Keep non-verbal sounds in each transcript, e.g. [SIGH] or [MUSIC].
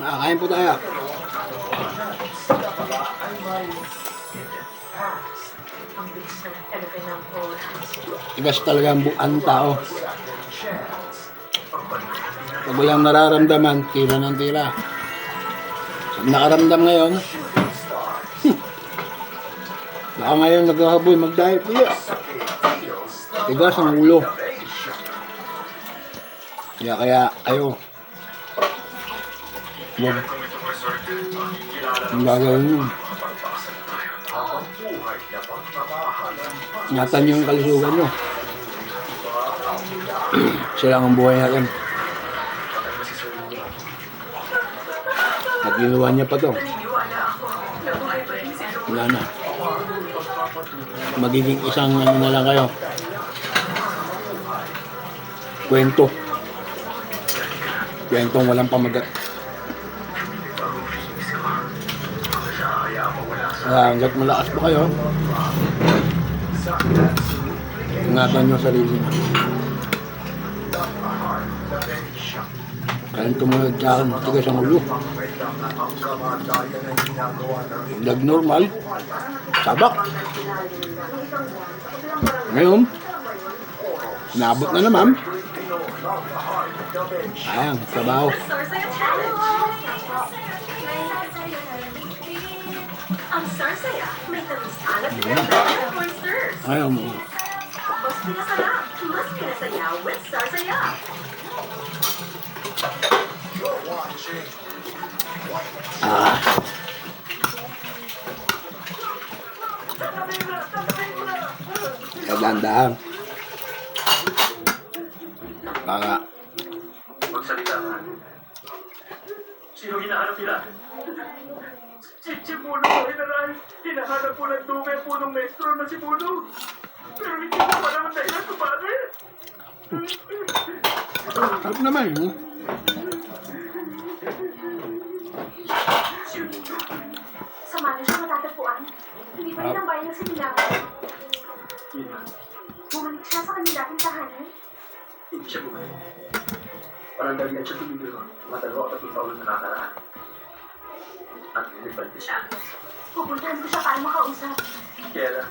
Makakain po tayo. Tigas talaga ang buang tao. Pag walang nararamdaman, tira ng tira. Nakaramdam ngayon, [LAUGHS] baka ngayon nagkakaboy mag-diet ulit. Tigas ang ulo. Kaya kaya kayo, huwag ang gagawin nyo. Ingatan nyo yung kalusugan nyo. [CLEARS THROAT] Sila ang buhay natin. At ginawa niya pa to. Wala na. Magiging isang ano na lang kayo. Kwento. Kwentong walang pamagat. Kaya hanggat malakas pa kayo, ingatan nyo sarili nyo. Kaya tumunod sa akin, tigas ang ulo. Nag normal, sabak. Ngayon, naabot na naman. Ayan, trabaho. Ang Sarsaya, may tamis alat na monsters. Ayaw mo. Mas pinasarap, mas pinasaya with Sarsaya. Ah. Kagandahan. Baka Magsalita ka. Sino hinahanap nila? Si Chimuno ko hinaray. Hinahanap po ng dungay po ng maestro na si Muno. Pero hindi ko kung bakit. sarap naman. Hmm? Dahilan siya tumigil ko. Matagawa at yung paulo na nakakaraan. At nilipad niya siya. Pupuntahan ko siya para makausap. Na,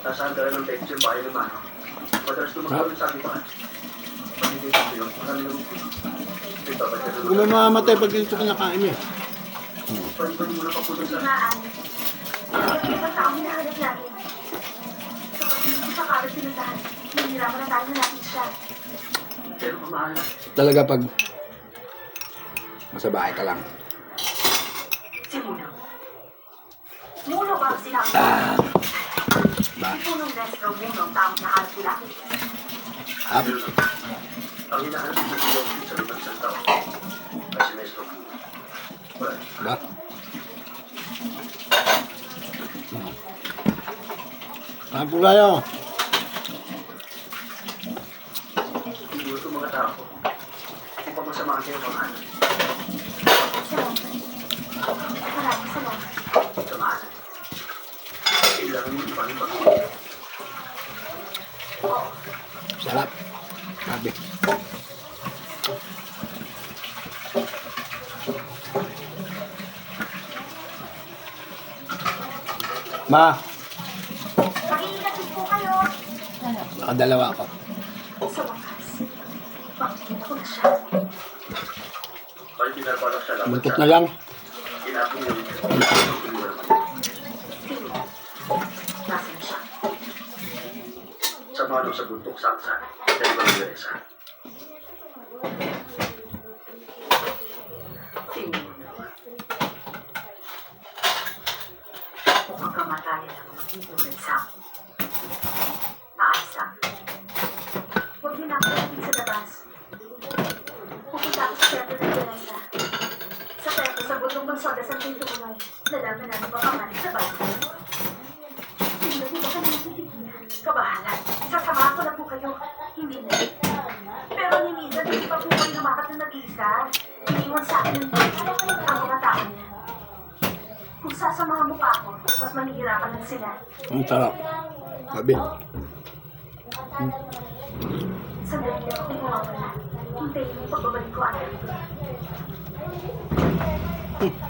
nasaan ka ng pekis yung bahay ng mano. Madalas tumagawin sa akin pa. Pagiging sa iyo, marami ng ka may mamamatay pag dito kinakain eh. Pwede mo na papunta sa... Ibang taong hinahanap natin. Kapag hindi ko siya kagad pinuntahan, nahihirapan na tayo hanapin siya. Pero kamahal. Talaga pag nasa bahay ka lang. Si Muno. Muno ba ang sinabi? Ah. Ba? Si Punong Destro Muno ang taong nahanap nila. Hap. Ang hinahanap mo sa iyo sa loob ng isang tao. Ay si Maestro. Wala. Ba? Saan po kayo? Siguro itong mga tao ko. Upang masamahan kayo ng anak. Salamat. Maraming salamat. Samahan. Kailangan yung ibang ibang. Sarap. Sabi. Ma, din po kayo. nakadalawa ako. Sa wakas, makikita ko na siya. Buntot na lang. Sa mano sa buntok saksa. Dahil ba Pero ni Misa, di pa po kayo lumapat na mag-isa. Iniwan sa akin ng buhay ang mga tao niya. Kung sasamahan mo pa ako, mas mahihirapan lang sila. Ang sarap. Sabi. Hmm. Sandali, ako ko wala. Hintayin mo pagbabalik ko, anak. Hmm.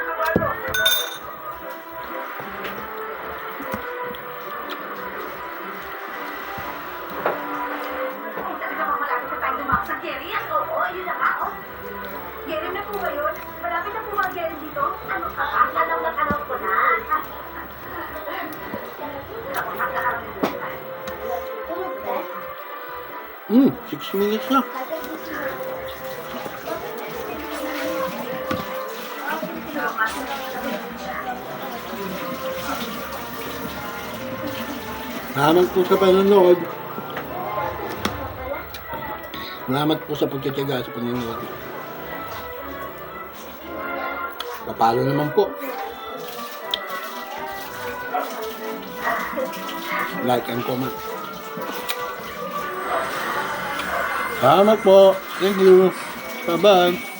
Hmm, 6 minutes na. Salamat po sa panonood. Salamat po sa pagtitiyaga sa panonood. Papalo naman po. Like and comment. Salamat po. Thank you. Bye-bye.